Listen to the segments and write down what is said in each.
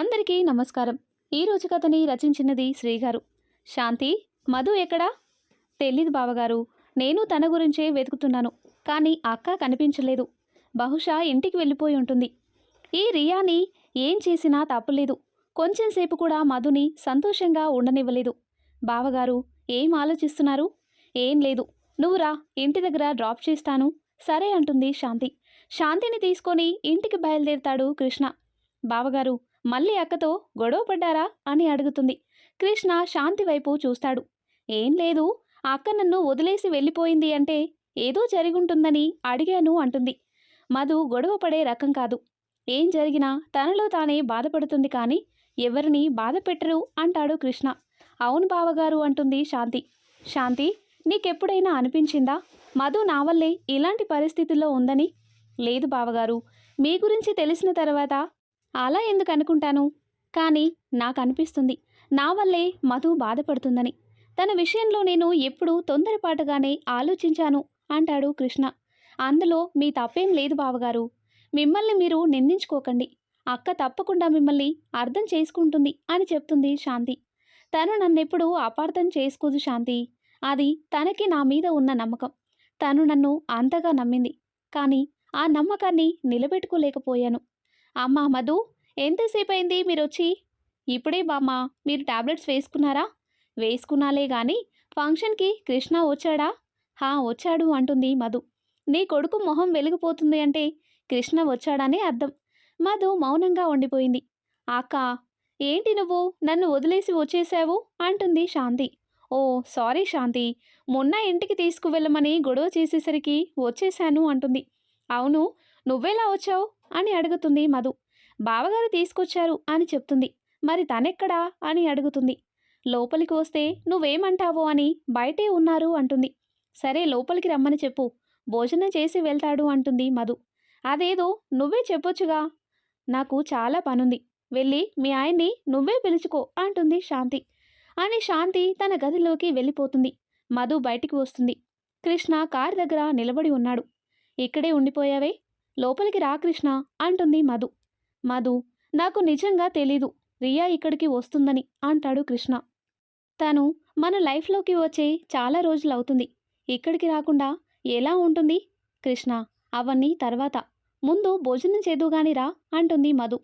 అందరికీ నమస్కారం. ఈ కథని రచించినది శ్రీగారు. శాంతి మధు ఎక్కడా? తెలీదు బావగారు. నేను తన గురించే వెతుకుతున్నాను. కానీ అక్క కనిపించలేదు. బహుశా ఇంటికి వెళ్ళిపోయి ఉంటుంది. ఈ రియాని ఏం చేసినా తప్పులేదు. కొంచెం సేపు కూడా మధుని సంతోషంగా ఉండనివ్వలేదు. బావగారు ఏం ఆలోచిస్తున్నారు? ఏం లేదు. నువ్వు రా ఇంటి దగ్గర డ్రాప్ చేస్తాను. సరే అంటుంది శాంతి. శాంతిని తీసుకొని ఇంటికి బయలుదేరుతాడు కృష్ణ. బావగారు మళ్ళీ అక్కతో గొడవ పడ్డారా అని అడుగుతుంది. కృష్ణ శాంతి వైపు చూస్తాడు. ఏం లేదు అక్క నన్ను వదిలేసి వెళ్ళిపోయింది అంటే ఏదో జరిగుంటుందని అడిగాను అంటుంది. మధు గొడవ పడే రకం కాదు. ఏం జరిగినా తనలో తానే బాధపడుతుంది కానీ ఎవరిని బాధ పెట్టరు అంటాడు కృష్ణ. అవును బావగారు అంటుంది శాంతి. శాంతి నీకెప్పుడైనా అనిపించిందా? మధు నా వల్లే ఇలాంటి పరిస్థితుల్లో ఉందని? లేదు బావగారు మీ గురించి తెలిసిన తర్వాత అలా ఎందుకు అనుకుంటాను? కానీ నాకు అనిపిస్తుంది నా వల్లే మధు బాధపడుతుందని. తన విషయంలో నేను ఎప్పుడూ తొందరపాటుగానే ఆలోచించాను అంటాడు కృష్ణ. అందులో మీ తప్పేం లేదు బావగారు. మిమ్మల్ని మీరు నిందించుకోకండి. అక్క తప్పకుండా మిమ్మల్ని అర్థం చేసుకుంటుంది అని చెప్తుంది శాంతి. తను నన్నెప్పుడు అపార్థం చేసుకోదు శాంతి. అది తనకి నా మీద ఉన్న నమ్మకం. తను నన్ను అంతగా నమ్మింది. కానీ ఆ నమ్మకాన్ని నిలబెట్టుకోలేకపోయాను. అమ్మా మధు ఎంతసేపు అయింది మీరు వచ్చి ఇప్పుడే బామ్మ మీరు టాబ్లెట్స్ వేసుకున్నారా? వేసుకున్నాలే కానీ ఫంక్షన్కి కృష్ణ వచ్చాడా? హా వచ్చాడు అంటుంది మధు. నీ కొడుకు మొహం వెలిగిపోతుంది అంటే కృష్ణ వచ్చాడనే అర్థం. మధు మౌనంగా ఉండిపోయింది. అక్క ఏంటి నువ్వు? నన్ను వదిలేసి వచ్చేసావు? అంటుంది శాంతి. ఓ సారీ శాంతి. మొన్న ఇంటికి తీసుకువెళ్ళమని గొడవ చేసేసరికి వచ్చేశాను అంటుంది. అవును నువ్వెలా వచ్చావు? అని అడుగుతుంది మధు. బావగారు తీసుకొచ్చారు అని చెప్తుంది. మరి తనెక్కడా? అని అడుగుతుంది. లోపలికి వస్తే నువ్వేమంటావో అని బయటే ఉన్నారు అంటుంది. సరే లోపలికి రమ్మని చెప్పు. భోజనం చేసి వెళ్తాడు అంటుంది మధు. అదేదో నువ్వే చెప్పొచ్చుగా. నాకు చాలా పనుంది. వెళ్ళి మీ ఆయన్ని నువ్వే పిలుచుకో అంటుంది శాంతి. అని శాంతి తన గదిలోకి వెళ్ళిపోతుంది. మధు బయటికి వస్తుంది. కృష్ణ కారు దగ్గర నిలబడి ఉన్నాడు. ఇక్కడే ఉండిపోయావే? లోపలికి రా కృష్ణ అంటుంది మధు. మధు నాకు నిజంగా తెలీదు. రియా ఇక్కడికి వస్తుందని అంటాడు కృష్ణ. తను మన లైఫ్లోకి వచ్చే చాలా రోజులు అవుతుంది. ఇక్కడికి రాకుండా ఎలా ఉంటుంది? కృష్ణ అవన్నీ తర్వాత. ముందు భోజనం చేదుగాని రా అంటుంది మధు.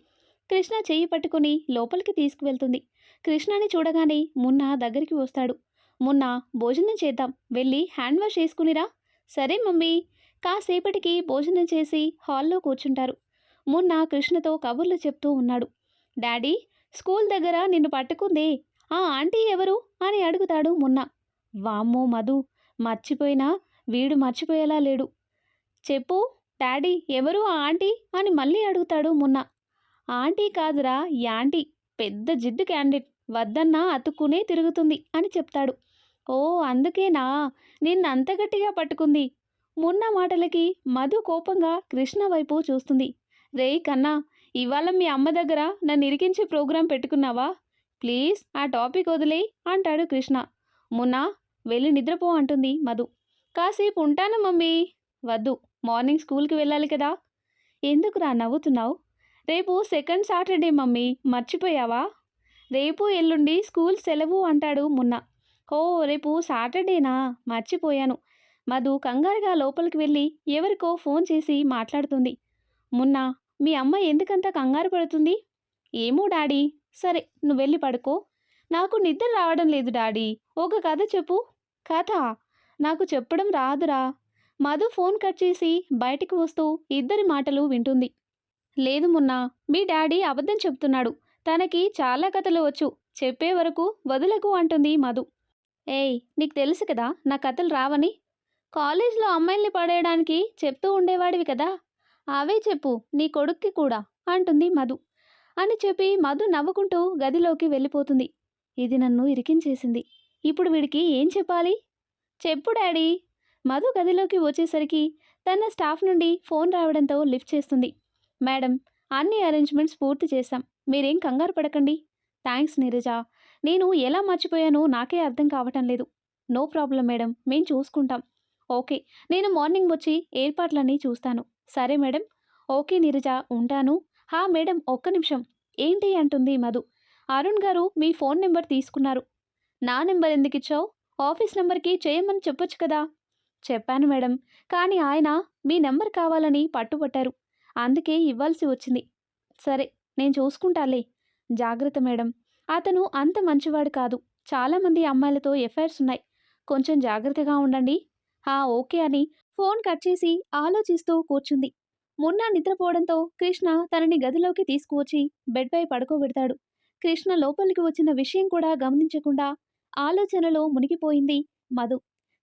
కృష్ణ చేయి పట్టుకుని లోపలికి తీసుకువెళ్తుంది. కృష్ణని చూడగానే మున్న దగ్గరికి వస్తాడు. మున్న భోజనం చేద్దాం. వెళ్ళి హ్యాండ్ వాష్ చేసుకునిరా సరే మమ్మీ. కాసేపటికి భోజనం చేసి హాల్లో కూర్చుంటారు. మొన్న కృష్ణతో కబుర్లు చెప్తూ ఉన్నాడు. డాడీ స్కూల్ దగ్గర నిన్ను పట్టుకుందే. ఆ ఆంటీ ఎవరు? అని అడుగుతాడు మున్న. వామ్మో మధు మర్చిపోయినా వీడు మర్చిపోయేలా లేడు. చెప్పు డాడీ ఎవరు ఆ ఆంటీ? అని మళ్ళీ అడుగుతాడు మున్న. ఆంటీ కాదురా యాంటీ పెద్ద జిడ్డు క్యాండిడేట్ వద్దన్నా అతుక్కునే తిరుగుతుంది అని చెప్తాడు. ఓ అందుకేనా? నిన్ను అంత గట్టిగా పట్టుకుంది. మున్న మాటలకి మధు కోపంగా కృష్ణ వైపు చూస్తుంది. రేయ్ కన్నా ఇవాళ మీ అమ్మ దగ్గర నన్ను ఇరికించే ప్రోగ్రాం పెట్టుకున్నావా? ప్లీజ్ ఆ టాపిక్ వదిలే అంటాడు కృష్ణ. మున్న వెళ్ళి నిద్రపో అంటుంది మధు. కాసేపు ఉంటాను మమ్మీ. వద్దు మార్నింగ్ స్కూల్కి వెళ్ళాలి కదా. ఎందుకురా నవ్వుతున్నావు? రేపు సెకండ్ సాటర్డే మమ్మీ మర్చిపోయావా? రేపు ఎల్లుండి స్కూల్ సెలవు అంటాడు మున్న. ఓ రేపు సాటర్డేనా? మర్చిపోయాను. మధు కంగారుగా లోపలికి వెళ్ళి ఎవరికో ఫోన్ చేసి మాట్లాడుతుంది. మున్న మీ అమ్మ ఎందుకంత కంగారు పడుతుంది? ఏమో డాడీ సరే నువ్వు వెళ్ళి పడుకో. నాకు నిద్ర రావడం లేదు డాడీ. ఒక కథ చెప్పు. కథ? నాకు చెప్పడం రాదురా. మధు ఫోన్ కట్ చేసి బయటికి వస్తూ ఇద్దరి మాటలు వింటుంది. లేదు మున్నా మీ డాడీ అబద్ధం చెప్తున్నాడు. తనకి చాలా కథలు వచ్చు. చెప్పే వరకు వదులకు అంటుంది మధు. ఏయ్ నీకు తెలుసు కదా నా కథలు రావని? కాలేజ్లో అమ్మాయిల్ని పడేయడానికి చెప్తూ ఉండేవాడివి కదా! అవే చెప్పు నీ కొడుక్కి కూడా అంటుంది మధు. అని చెప్పి మధు నవ్వుకుంటూ గదిలోకి వెళ్ళిపోతుంది. ఇది నన్ను ఇరికించేసింది. ఇప్పుడు వీడికి ఏం చెప్పాలి? చెప్పు డాడీ! మధు గదిలోకి వచ్చేసరికి తన స్టాఫ్ నుండి ఫోన్ రావడంతో లిఫ్ట్ చేస్తుంది. మేడం అన్ని అరేంజ్మెంట్స్ పూర్తి చేశాం. మీరేం కంగారు పడకండి. థ్యాంక్స్ నీరజ. నేను ఎలా మర్చిపోయానో నాకే అర్థం కావటం లేదు. నో ప్రాబ్లం మేడం మేం చూసుకుంటాం. ఓకే నేను మార్నింగ్ వచ్చి ఏర్పాట్లన్నీ చూస్తాను. సరే మేడం. ఓకే నీరజ ఉంటాను. హా మేడం ఒక్క నిమిషం. ఏంటి అంటుంది మధు. అరుణ్ గారు మీ ఫోన్ నెంబర్ తీసుకున్నారు. నా నెంబర్ ఎందుకు ఇచ్చావు? ఆఫీస్ నెంబర్కి చేయమని చెప్పొచ్చు కదా? చెప్పాను మేడం. కానీ ఆయన మీ నెంబర్ కావాలని పట్టుబట్టారు. అందుకే ఇవ్వాల్సి వచ్చింది. సరే నేను చూసుకుంటాలే. జాగ్రత్త మేడం. అతను అంత మంచివాడు కాదు. చాలామంది అమ్మాయిలతో ఎఫ్ఐఆర్స్ ఉన్నాయి. కొంచెం జాగ్రత్తగా ఉండండి. హా ఓకే అని ఫోన్ కట్ చేసి ఆలోచిస్తూ కూర్చుంది. మున్నా నిద్రపోవడంతో కృష్ణ తనని గదిలోకి తీసుకువచ్చి బెడ్పై పడుకోబెడతాడు. కృష్ణ లోపలికి వచ్చిన విషయం కూడా గమనించకుండా ఆలోచనలో మునిగిపోయింది మధు.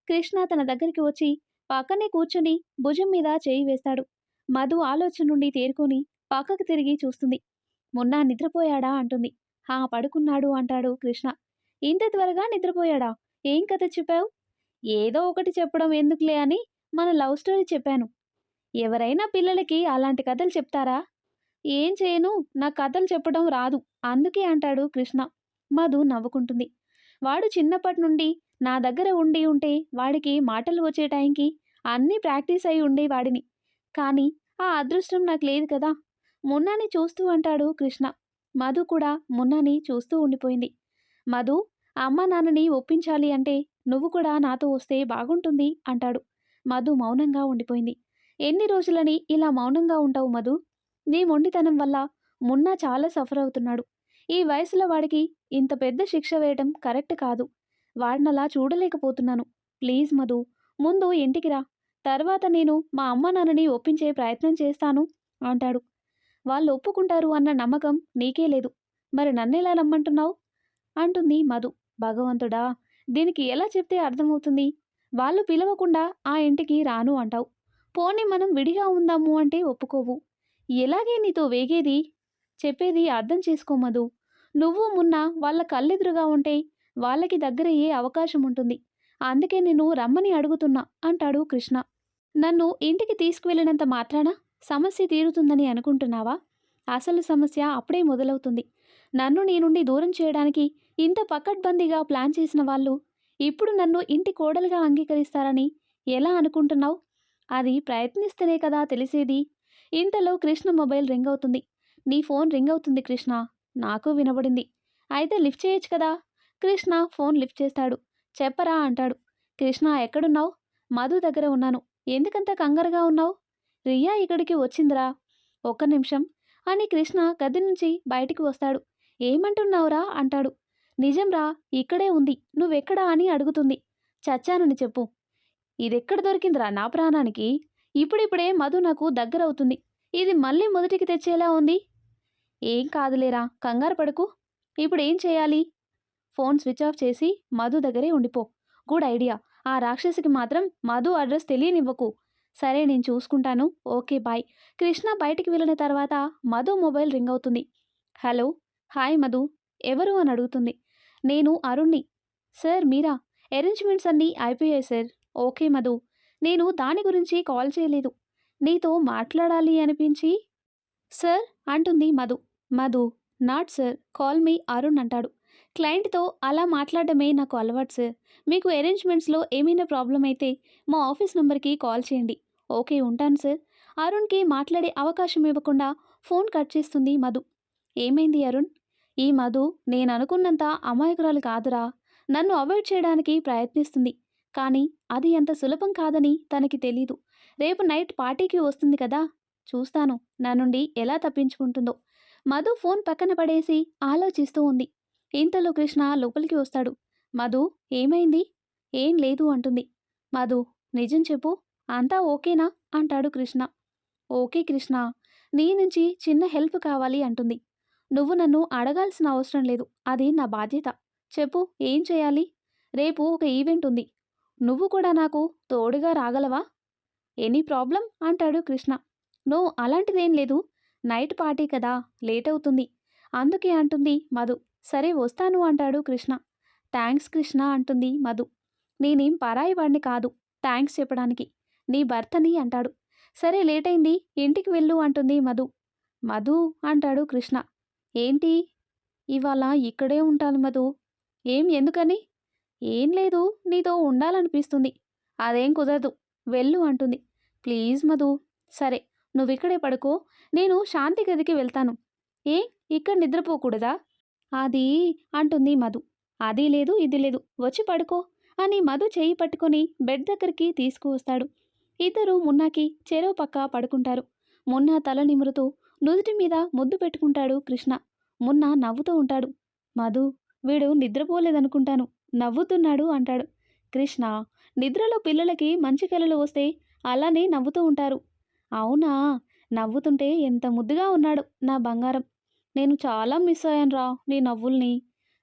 కృష్ణ తన దగ్గరికి వచ్చి పక్కనే కూర్చుని భుజం మీద చేయి వేస్తాడు. మధు ఆలోచన నుండి తేరుకొని పక్కకు తిరిగి చూస్తుంది. మున్నా నిద్రపోయాడా అంటుంది. హా పడుకున్నాడు అంటాడు కృష్ణ. ఇంత త్వరగా నిద్రపోయాడా? ఏం కథ చెప్పావు? ఏదో ఒకటి చెప్పడం ఎందుకులే అని మన లవ్ స్టోరీ చెప్పాను. ఎవరైనా పిల్లలకి అలాంటి కథలు చెప్తారా? ఏం చేయను నా కథలు చెప్పడం రాదు అందుకే అంటాడు కృష్ణ. మధు నవ్వుకుంటుంది. వాడు చిన్నప్పటి నుండి నా దగ్గర ఉండి ఉంటే వాడికి మాటలు వచ్చే టైంకి అన్నీ ప్రాక్టీస్ అయి ఉండేవాడిని కానీ ఆ అదృష్టం నాకు లేదు కదా. మున్నాని చూస్తూ అంటాడు కృష్ణ. మధు కూడా మున్నాని చూస్తూ ఉండిపోయింది. మధు అమ్మ నాన్నని ఒప్పించాలి అంటే నువ్వు కూడా నాతో వస్తే బాగుంటుంది అంటాడు. మధు మౌనంగా ఉండిపోయింది. ఎన్ని రోజులని ఇలా మౌనంగా ఉంటావు మధు? నీ మొండితనం వల్ల మున్నా చాలా సఫర్ అవుతున్నాడు. ఈ వయసులో వాడికి ఇంత పెద్ద శిక్ష వేయటం కరెక్ట్ కాదు. వాడినలా చూడలేకపోతున్నాను. ప్లీజ్ మధు ముందు ఇంటికి రా. తర్వాత నేను మా అమ్మ నాన్నని ఒప్పించే ప్రయత్నం చేస్తాను అంటాడు. వాళ్ళు ఒప్పుకుంటారు అన్న నమ్మకం నీకే లేదు. మరి నన్నెలా నమ్మంటున్నావు అంటుంది మధు. భగవంతుడా దీనికి ఎలా చెప్తే అర్థమవుతుంది? వాళ్ళు పిలవకుండా ఆ ఇంటికి రాను అంటావు. పోనీ మనం విడిగా ఉందాము అంటే ఒప్పుకోవు. ఎలాగే నీతో వేగేది? చెప్పేది అర్థం చేసుకోమదు నువ్వు మున్న వాళ్ళ కళ్ళెదురుగా ఉంటే వాళ్ళకి దగ్గరయ్యే అవకాశం ఉంటుంది. అందుకే నేను రమ్మని అడుగుతున్నా అంటాడు కృష్ణ. నన్ను ఇంటికి తీసుకువెళ్ళినంత మాత్రాన సమస్య తీరుతుందని అనుకుంటున్నావా? అసలు సమస్య అప్పుడే మొదలవుతుంది. నన్ను నీ నుండి దూరం చేయడానికి ఇంత పకడ్బందీగా ప్లాన్ చేసిన వాళ్ళు ఇప్పుడు నన్ను ఇంటి కోడలుగా అంగీకరిస్తారని ఎలా అనుకుంటున్నావు? అది ప్రయత్నిస్తేనే కదా తెలిసేది. ఇంతలో కృష్ణ మొబైల్ రింగ్ అవుతుంది. నీ ఫోన్ రింగ్ అవుతుంది కృష్ణ. నాకు వినబడింది. అయితే లిఫ్ట్ చేయొచ్చు కదా? కృష్ణ ఫోన్ లిఫ్ట్ చేస్తాడు. చెప్పరా అంటాడు. కృష్ణ ఎక్కడున్నావు? మధు దగ్గర ఉన్నాను. ఎందుకంత కంగారుగా ఉన్నావు? రియా ఇక్కడికి వచ్చిందిరా. ఒక్క నిమిషం అని కృష్ణ గది నుంచి బయటికి వస్తాడు. ఏమంటున్నావురా? అంటాడు. నిజంరా ఇక్కడే ఉంది. నువ్వెక్కడా అని అడుగుతుంది. చచ్చానని చెప్పు. ఇదెక్కడ దొరికిందిరా నా ప్రాణానికి? ఇప్పుడిప్పుడే మధు నాకు దగ్గరవుతుంది. ఇది మళ్ళీ మొదటికి తెచ్చేలా ఉంది. ఏం కాదులేరా కంగారు పడకు. ఇప్పుడు ఏం చేయాలి? ఫోన్ స్విచ్ ఆఫ్ చేసి మధు దగ్గరే ఉండిపో. Good idea. ఆ రాక్షసికి మాత్రం మధు అడ్రస్ తెలియనివ్వకు. సరే నేను చూసుకుంటాను. Okay bye. కృష్ణ బయటికి వెళ్ళిన తర్వాత మధు మొబైల్ రింగ్ అవుతుంది. హలో? హాయ్ మధు ఎవరు అని అడుగుతుంది. నేను అరుణ్ణి సార్ మీరా? అరేంజ్మెంట్స్ అన్నీ అయిపోయాయి సార్. ఓకే మధు. నేను దాని గురించి కాల్ చేయలేదు. నీతో మాట్లాడాలి అనిపించి సార్ అంటుంది Madhu. Madhu not sir call me Arun అంటాడు. క్లయింట్తో అలా మాట్లాడడమే నాకు అలవాటు సార్. మీకు అరేంజ్మెంట్స్లో ఏమైనా ప్రాబ్లం అయితే మా ఆఫీస్ నెంబర్కి కాల్ చేయండి. ఓకే ఉంటాను సార్. అరుణ్కి మాట్లాడే అవకాశం ఇవ్వకుండా ఫోన్ కట్ చేస్తుంది మధు. ఏమైంది అరుణ్? ఈ మధు నేను అనుకున్నంత అమాయకురాలు కాదురా. నన్ను అవాయిడ్ చేయడానికి ప్రయత్నిస్తుంది. కానీ అది అంత సులభం కాదని తనకి తెలీదు. రేపు నైట్ పార్టీకి వస్తుంది కదా? చూస్తాను. నా నుండి ఎలా తప్పించుకుంటుందో. మధు ఫోన్ పక్కన పడేసి ఆలోచిస్తూ ఉంది. ఇంతలో కృష్ణ లోపలికి వస్తాడు. మధు ఏమైంది? ఏం లేదు అంటుంది. మధు నిజం చెప్పు. అంతా ఓకేనా? అంటాడు కృష్ణ. ఓకే కృష్ణ. నీ నుంచి చిన్న హెల్ప్ కావాలి అంటుంది. నువ్వు నన్ను అడగాల్సిన అవసరం లేదు. అది నా బాధ్యత. చెప్పు ఏం చేయాలి? రేపు ఒక ఈవెంట్ ఉంది. నువ్వు కూడా నాకు తోడుగా రాగలవా? Any problem? అంటాడు కృష్ణ. నో అలాంటిదేం లేదు. నైట్ పార్టీ కదా లేట్ అవుతుంది. అందుకే అంటుంది మధు. సరే వస్తాను అంటాడు కృష్ణ. థ్యాంక్స్ కృష్ణ అంటుంది మధు. నేనేం పరాయి వాడిని కాదు థ్యాంక్స్ చెప్పడానికి. నీ భర్తని అంటాడు. సరే లేట్ అయింది. ఇంటికి వెళ్ళు అంటుంది మధు. మధు అంటాడు కృష్ణ. ఏంటి? ఇవాళ ఇక్కడే ఉంటాను మధు. ఏం ఎందుకని? ఏం లేదు నీతో ఉండాలనిపిస్తుంది. అదేం కుదరదు వెళ్ళు అంటుంది. ప్లీజ్ మధు. సరే నువ్వు ఇక్కడే పడుకో. నేను శాంతి గదికి వెళ్తాను. ఏ ఇక్కడ నిద్రపోకూడదా? అది అంటుంది మధు. అది లేదు ఇది లేదు. వచ్చి పడుకో అని మధు చేయి పట్టుకొని బెడ్ దగ్గరికి తీసుకువస్తాడు. ఇద్దరు మున్నాకి చెరో పక్క పడుకుంటారు. మున్నా తల నిమురుతూ నుదుటి మీద ముద్దు పెట్టుకుంటాడు కృష్ణ. మొన్న నవ్వుతూ ఉంటాడు. మధు వీడు నిద్రపోలేదనుకుంటాను. నవ్వుతున్నాడు అంటాడు. కృష్ణ నిద్రలో పిల్లలకి మంచి కలలు వస్తే అలానే నవ్వుతూ ఉంటారు. అవునా? నవ్వుతుంటే ఎంత ముద్దుగా ఉన్నాడు నా బంగారం. నేను చాలా మిస్ అయ్యాను రా నీ నవ్వుల్ని.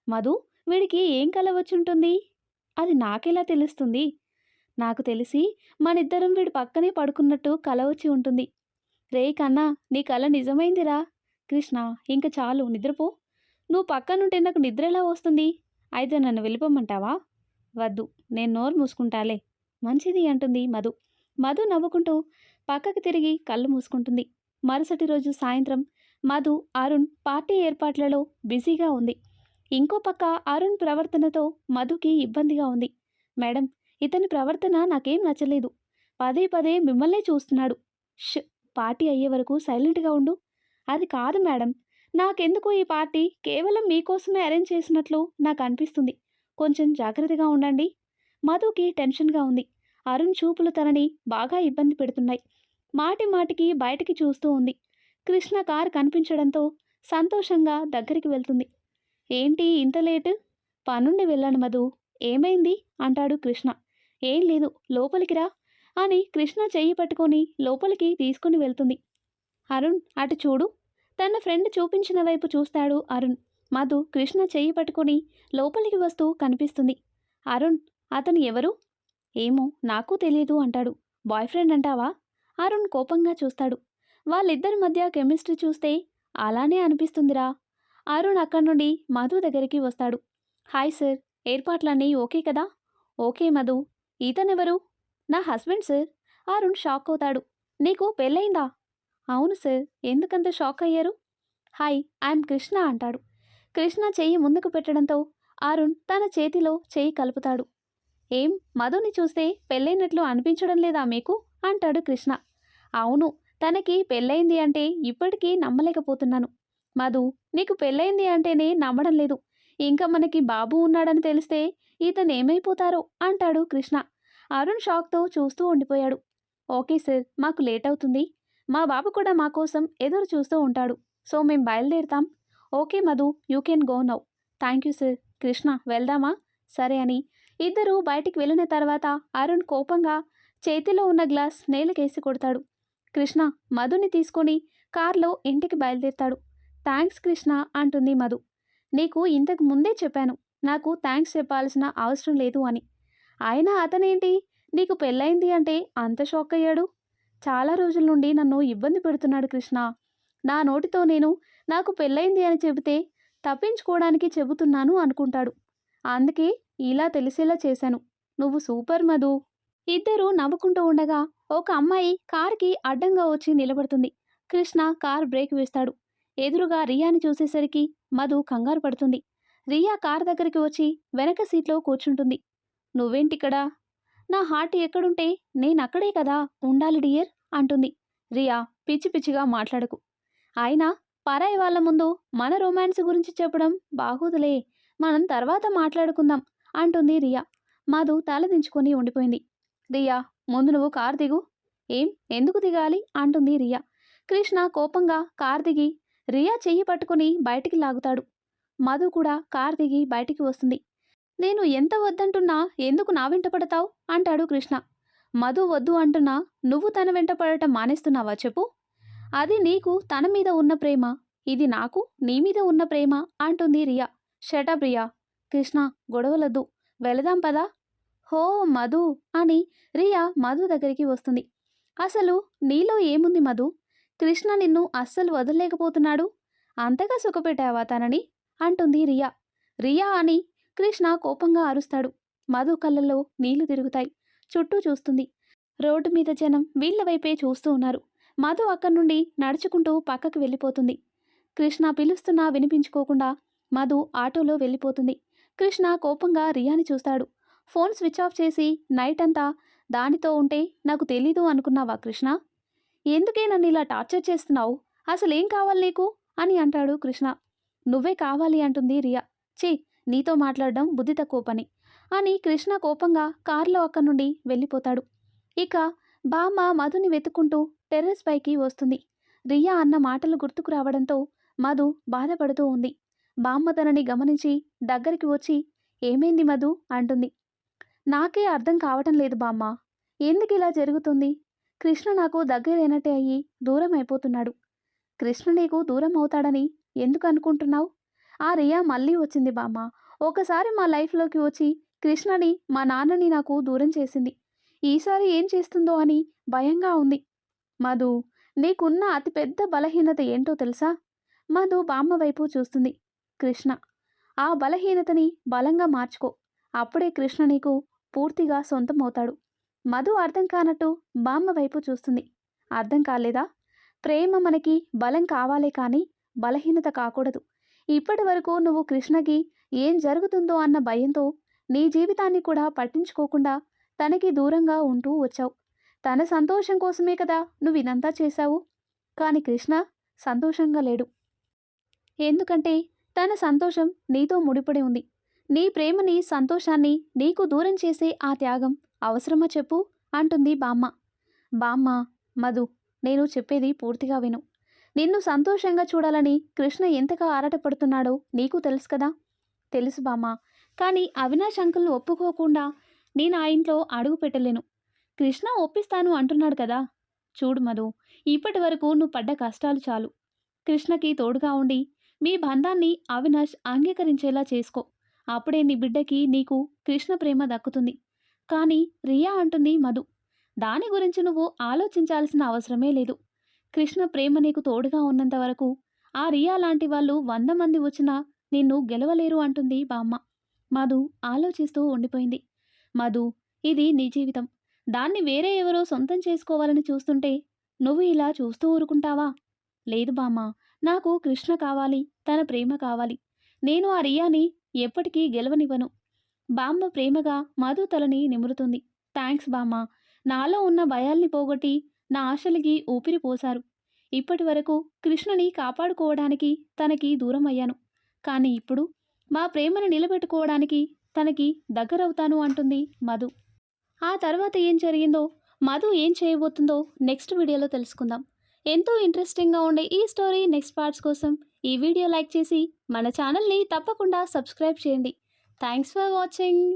మధు వీడికి ఏం కల వచ్చుంటుంది? అది నాకెలా తెలుస్తుంది? నాకు తెలిసి మనిద్దరం వీడి పక్కనే పడుకున్నట్టు కల వచ్చి ఉంటుంది. రే కన్నా నీ కళ నిజమైందిరా. కృష్ణ ఇంక చాలు నిద్రపో. నువ్వు పక్కనుంటే నాకు నిద్ర ఎలా వస్తుంది? అయితే నన్ను వెళ్ళిపోమంటావా? వద్దు నేను నోరు మూసుకుంటాలే. మంచిది అంటుంది మధు. మధు నవ్వుకుంటూ పక్కకు తిరిగి కళ్ళు మూసుకుంటుంది. మరుసటి రోజు సాయంత్రం మధు అరుణ్ పార్టీ ఏర్పాట్లలో బిజీగా ఉంది. ఇంకో పక్క అరుణ్ ప్రవర్తనతో మధుకి ఇబ్బందిగా ఉంది. మేడం ఇతని ప్రవర్తన నాకేం నచ్చలేదు. పదే పదే మిమ్మల్నే చూస్తున్నాడు. ష్! పార్టీ అయ్యే వరకు సైలెంట్గా ఉండు. అది కాదు మేడం. నాకెందుకు ఈ పార్టీ? కేవలం మీకోసమే అరేంజ్ చేసినట్లు నాకు అనిపిస్తుంది. కొంచెం జాగ్రత్తగా ఉండండి. మధుకి టెన్షన్గా ఉంది. అరుణ్ చూపులు తనని బాగా ఇబ్బంది పెడుతున్నాయి. మాటి మాటికి బయటికి చూస్తూ ఉంది. కృష్ణ కారు కనిపించడంతో సంతోషంగా దగ్గరికి వెళ్తుంది. ఏంటి ఇంత లేటు? పనుండి వెళ్ళాను మధు. ఏమైంది? అంటాడు కృష్ణ. ఏం లేదు. లోపలికి రా. అని కృష్ణ చెయ్యి పట్టుకొని లోపలికి తీసుకుని వెళ్తుంది. అరుణ్ అటు చూడు. తన ఫ్రెండ్ చూపించిన వైపు చూస్తాడు అరుణ్. మధు కృష్ణ చెయ్యి పట్టుకొని లోపలికి వస్తూ కనిపిస్తుంది. అరుణ్ అతను ఎవరు? ఏమో నాకు తెలియదు అంటాడు. బాయ్ ఫ్రెండ్ అంటావా? అరుణ్ కోపంగా చూస్తాడు. వాళ్ళిద్దరి మధ్య కెమిస్ట్రీ చూస్తే అలానే అనిపిస్తుందిరా. అరుణ్ అక్కడి నుండి మధు దగ్గరికి వస్తాడు. హాయ్ సార్ ఏర్పాట్లన్నీ ఓకే కదా? ఓకే మధు. ఇతనెవరు నా హస్బెండ్ సార్. అరుణ్ షాక్ అవుతాడు. నీకు పెళ్ళయిందా? అవును సార్. ఎందుకంత షాక్ అయ్యారు? హాయ్ ఐఎమ్ కృష్ణ అంటాడు. కృష్ణ చెయ్యి ముందుకు పెట్టడంతో అరుణ్ తన చేతిలో చెయ్యి కలుపుతాడు. ఏం మధుని చూస్తే పెళ్ళైనట్లు అనిపించడం లేదా మీకు? అంటాడు కృష్ణ. అవును తనకి పెళ్ళయింది అంటే ఇప్పటికీ నమ్మలేకపోతున్నాను. మధు నీకు పెళ్ళయింది అంటేనే నమ్మడం లేదు. ఇంకా మనకి బాబు ఉన్నాడని తెలిస్తే ఇతను ఏమైపోతారో అంటాడు కృష్ణ. అరుణ్ షాక్తో చూస్తూ ఉండిపోయాడు. ఓకే సార్ మాకు లేట్ అవుతుంది మా బాబు కూడా మా కోసం ఎదురు చూస్తూ ఉంటాడు. సో మేము బయలుదేరుతాం. Okay Madhu you can go now. Thank you sir. Krishna వెళ్దామా? సరే అని. ఇద్దరు బయటికి వెళ్ళిన తర్వాత అరుణ్ కోపంగా చేతిలో ఉన్న గ్లాస్ నేలకేసి కొడతాడు. కృష్ణ మధుని తీసుకొని కార్లో ఇంటికి బయలుదేరుతాడు. థ్యాంక్స్ కృష్ణ అంటుంది మధు. నీకు ఇంతకు ముందే చెప్పాను. నాకు థ్యాంక్స్ చెప్పాల్సిన అవసరం లేదు అని. అయినా అతనేంటి? నీకు పెళ్ళైంది అంటే అంత షాక్ అయ్యాడు చాలా రోజుల నుండి నన్ను ఇబ్బంది పెడుతున్నాడు కృష్ణ. నా నోటితో నేను నాకు పెళ్ళైంది అని చెబితే తప్పించుకోవడానికి చెబుతున్నాను అనుకుంటాడు. అందుకే ఇలా తెలిసేలా చేశాను. నువ్వు సూపర్ మధు. ఇద్దరూ నవ్వుకుంటూ ఉండగా ఒక అమ్మాయి కార్కి అడ్డంగా వచ్చి నిలబడుతుంది. కృష్ణ కార్ బ్రేక్ వేస్తాడు. ఎదురుగా రియాని చూసేసరికి మధు కంగారు పడుతుంది. రియా కార్ దగ్గరికి వచ్చి వెనక సీట్లో కూర్చుంటుంది. నువ్వేంటిక్కడా? నా హార్ట్ ఎక్కడుంటే నేనక్కడే కదా ఉండాలి డియర్ అంటుంది. రియా పిచ్చి పిచ్చిగా మాట్లాడకు. అయినా పరాయి వాళ్ళ ముందు మన రొమాన్స్ గురించి చెప్పడం బాగోదులే. మనం తర్వాత మాట్లాడుకుందాం అంటుంది రియా. మాధు తల దించుకొని ఉండిపోయింది. రియా ముందు నువ్వు కార్ దిగు. ఏం? ఎందుకు దిగాలి? అంటుంది రియా. కృష్ణ కోపంగా కార్ దిగి రియా చెయ్యి పట్టుకుని బయటికి లాగుతాడు. మధు కూడా కార్ దిగి బయటికి వస్తుంది. నేను ఎంత వద్దంటున్నా? ఎందుకు నా వెంట పడతావు? అంటాడు కృష్ణ. మధు వద్దు అంటున్నా? నువ్వు తన వెంట పడటం మానేస్తున్నావా చెప్పు. అది నీకు తన మీద ఉన్న ప్రేమ. ఇది నాకు నీ మీద ఉన్న ప్రేమ అంటుంది Riya. Shut up Riya. Krishna గొడవలద్దు. వెళదాం పదా. హో మధు అని రియా మధు దగ్గరికి వస్తుంది. అసలు నీలో ఏముంది మధు? కృష్ణ నిన్ను అస్సలు వదలలేకపోతున్నాడు. అంతగా సుఖపెట్టావా తనని? అంటుంది రియా. రియా అని కృష్ణ కోపంగా అరుస్తాడు. మధు కళ్ళల్లో నీళ్ళు తిరుగుతాయి. చుట్టూ చూస్తుంది. రోడ్డు మీద జనం వీళ్ళ వైపే చూస్తూ ఉన్నారు. మధు అక్కడి నుండి నడుచుకుంటూ పక్కకు వెళ్ళిపోతుంది. కృష్ణ పిలుస్తున్నా వినిపించుకోకుండా మధు ఆటోలో వెళ్ళిపోతుంది. కృష్ణ కోపంగా రియాని చూస్తాడు. ఫోన్ స్విచ్ ఆఫ్ చేసి నైట్ అంతా దానితో ఉంటే నాకు తెలీదు అనుకున్నావా కృష్ణ? ఎందుకే నన్ను ఇలా టార్చర్ చేస్తున్నావు? అసలేం కావాలి నీకు? అని అంటాడు కృష్ణ. నువ్వే కావాలి అంటుంది రియా. చే నీతో మాట్లాడడం బుద్ధి తక్కువ పని. అని కృష్ణ కోపంగా కారులో అక్కడి నుండి వెళ్ళిపోతాడు. ఇక బామ్మ మధుని వెతుక్కుంటూ టెర్రస్ పైకి వస్తుంది. రియా అన్న మాటలు గుర్తుకు రావడంతో మధు బాధపడుతూ ఉంది. బామ్మ తనని గమనించి దగ్గరికి వచ్చి ఏమైంది మధు? అంటుంది. నాకే అర్థం కావటం లేదు బామ్మ. ఎందుకు ఇలా జరుగుతుంది? కృష్ణ నాకు దగ్గరైనట్టే అయ్యి దూరం అయిపోతున్నాడు. కృష్ణ నీకు దూరం అవుతాడని ఎందుకు అనుకుంటున్నావు? ఆ రియా మళ్ళీ వచ్చింది బామ్మ. ఒకసారి మా లైఫ్లోకి వచ్చి కృష్ణని మా నాన్నని నాకు దూరం చేసింది. ఈసారి ఏం చేస్తుందో అని భయంగా ఉంది. మధు నీకున్న అతిపెద్ద బలహీనత ఏంటో తెలుసా? మధు బామ్మ వైపు చూస్తుంది. కృష్ణ ఆ బలహీనతని బలంగా మార్చుకో. అప్పుడే కృష్ణ నీకు పూర్తిగా సొంతం అవుతాడు మధు అర్థం కానట్టు బామ్మ వైపు చూస్తుంది. అర్థం కాలేదా? ప్రేమ మనకి బలం కావాలే కానీ బలహీనత కాకూడదు. ఇప్పటి వరకు నువ్వు కృష్ణకి ఏం జరుగుతుందో అన్న భయంతో నీ జీవితాన్ని కూడా పట్టించుకోకుండా తనకి దూరంగా ఉంటూ వచ్చావు. తన సంతోషం కోసమే కదా నువ్వు ఇదంతా చేశావు. కానీ కృష్ణ సంతోషంగా లేడు. ఎందుకంటే తన సంతోషం నీతో ముడిపడి ఉంది. నీ ప్రేమని సంతోషాన్ని నీకు దూరం చేసే ఆ త్యాగం అవసరమా చెప్పు అంటుంది బామ్మ. బామ్మ మధు నేను చెప్పేది పూర్తిగా విను. నిన్ను సంతోషంగా చూడాలని కృష్ణ ఎంతగా ఆరాటపడుతున్నాడో నీకు తెలుసు కదా? తెలుసు బామ్మ. కానీ అవినాష్ అంకుల్ని ఒప్పుకోకుండా నేను ఆ ఇంట్లో అడుగు పెట్టలేను. కృష్ణ ఒప్పిస్తాను అంటున్నాడు కదా? చూడు మధు ఇప్పటి వరకు నువ్వు పడ్డ కష్టాలు చాలు. కృష్ణకి తోడుగా ఉండి మీ బంధాన్ని అవినాష్ అంగీకరించేలా చేసుకో. అప్పుడే నీ బిడ్డకి నీకు కృష్ణ ప్రేమ దక్కుతుంది. కానీ రియా అంటుంది మధు దాని గురించి నువ్వు ఆలోచించాల్సిన అవసరమే లేదు. కృష్ణ ప్రేమ నీకు తోడుగా ఉన్నంత వరకు ఆ రియా లాంటి వాళ్ళు వంద మంది వచ్చినా నిన్ను గెలవలేరు అంటుంది బామ్మ. మధు ఆలోచిస్తూ ఉండిపోయింది. మధు ఇది నీ జీవితం. దాన్ని వేరే ఎవరో సొంతం చేసుకోవాలని చూస్తుంటే నువ్వు ఇలా చూస్తూ ఊరుకుంటావా? లేదు బామ్మ నాకు కృష్ణ కావాలి తన ప్రేమ కావాలి. నేను ఆ రియాని ఎప్పటికీ గెలవనివ్వను. బామ్మ ప్రేమగా మధు తలని నిమురుతుంది. థ్యాంక్స్ బామ్మ. నాలో ఉన్న భయాల్ని పోగొట్టి నా ఆశలకి ఊపిరి పోశారు. ఇప్పటి వరకు కృష్ణని కాపాడుకోవడానికి తనకి దూరం అయ్యాను. కానీ ఇప్పుడు మా ప్రేమను నిలబెట్టుకోవడానికి తనకి దగ్గరవుతాను అంటుంది మధు. ఆ తర్వాత ఏం జరిగిందో మధు ఏం చేయబోతుందో నెక్స్ట్ వీడియోలో తెలుసుకుందాం. ఎంతో ఇంట్రెస్టింగ్గా ఉండే ఈ స్టోరీ నెక్స్ట్ పార్ట్స్ కోసం ఈ వీడియో లైక్ చేసి మన ఛానల్ని తప్పకుండా సబ్స్క్రైబ్ చేయండి. Thanks for watching.